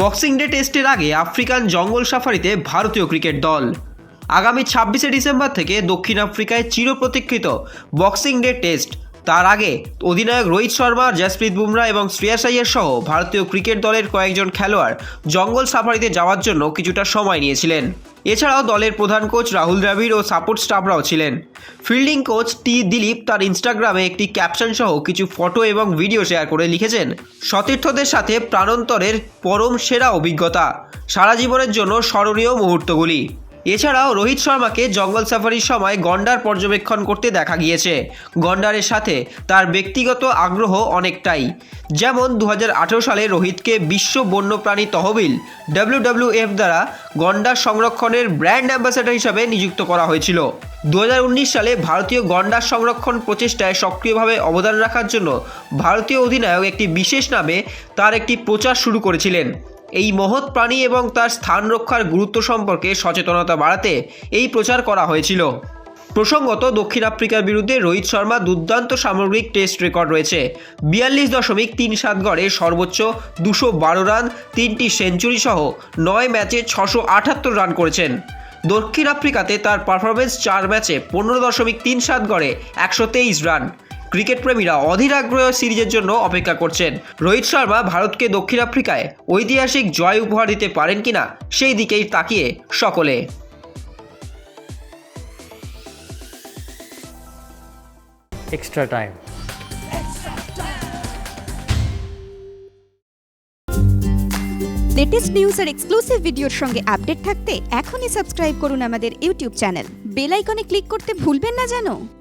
Boxing day টেস্টের আগে African জঙ্গল সাফারিতে ভারতীয় ক্রিকেট দল। আগামী ছাব্বিশে ডিসেম্বর থেকে দক্ষিণ আফ্রিকায় চিরপ্রতীক্ষিত বক্সিং ডে টেস্ট তার আগে অধিনায়ক রোহিত শর্মা, জসপ্রীত বুমরা এবং শ্রেয়াস আইয়ার সহ ভারতীয় ক্রিকেট দলের কয়েকজন খেলোয়াড় জঙ্গল সাফারিতে যাওয়ার জন্য কিছুটা সময় নিয়েছিলেন। এছাড়াও দলের প্রধান কোচ রাহুল দ্রাবিড় ও সাপোর্ট স্টাফরাও ছিলেন। ফিল্ডিং কোচ টি দিলীপ তার ইনস্টাগ্রামে একটি ক্যাপশন সহ কিছু ফটো এবং ভিডিও শেয়ার করে লিখেছেন, সতীর্থদের সাথে প্রাণান্তরের পরম সেরা অভিজ্ঞতা। সারা জীবনের জন্য স্মরণীয় মুহূর্তগুলি। এছাড়াও রোহিত শর্মাকে জঙ্গল সাফারির সময় গন্ডার পর্যবেক্ষণ করতে দেখা গিয়েছে। গন্ডারের সাথে তার ব্যক্তিগত আগ্রহ অনেকটাই। যেমন দু হাজার আঠেরো সালে রোহিতকে বিশ্ব বন্যপ্রাণী তহবিল ডাব্লিউডাব্লিউএফ দ্বারা গন্ডার সংরক্ষণের ব্র্যান্ড অ্যাম্বাসেডর হিসাবে নিযুক্ত করা হয়েছিল। দু হাজার উনিশ সালে ভারতীয় গন্ডার সংরক্ষণ প্রচেষ্টায় সক্রিয়ভাবে অবদান রাখার জন্য ভারতীয় অধিনায়ক একটি বিশেষ নামে তার একটি প্রচার শুরু করেছিলেন। এই মহৎ প্রাণী এবং তার স্থান রক্ষার গুরুত্ব সম্পর্কে সচেতনতা বাড়াতে এই প্রচার করা হয়েছিল। প্রসঙ্গত, দক্ষিণ আফ্রিকার বিরুদ্ধে রোহিত শর্মা দুর্দান্ত সামগ্রিক টেস্ট রেকর্ড রয়েছে। বিয়াল্লিশ দশমিক তিন সাত গড়ে সর্বোচ্চ দুশো বারো রান, তিনটি সেঞ্চুরি সহ নয় ম্যাচে ছশো আটাত্তর রান করেছেন। দক্ষিণ আফ্রিকাতে তার পারফরমেন্স চার ম্যাচে পনেরো দশমিক তিন সাত গড়ে একশো তেইশ রান। ক্রিকেট প্রেমীরা অধীর আগ্রহ সিরিজের জন্য অপেক্ষা করছেন। রোহিত শর্মা ভারতকে দক্ষিণ আফ্রিকায় ঐতিহাসিক জয় উপহার দিতে পারেন কিনা সেই দিকেই তাকিয়ে সকলে। Extra time. লেটেস্ট নিউজ আর এক্সক্লুসিভ ভিডিওর সঙ্গে আপডেট থাকতে এখনই সাবস্ক্রাইব করুন আমাদের YouTube channel bell icon click করতে ভুলবেন না জানো?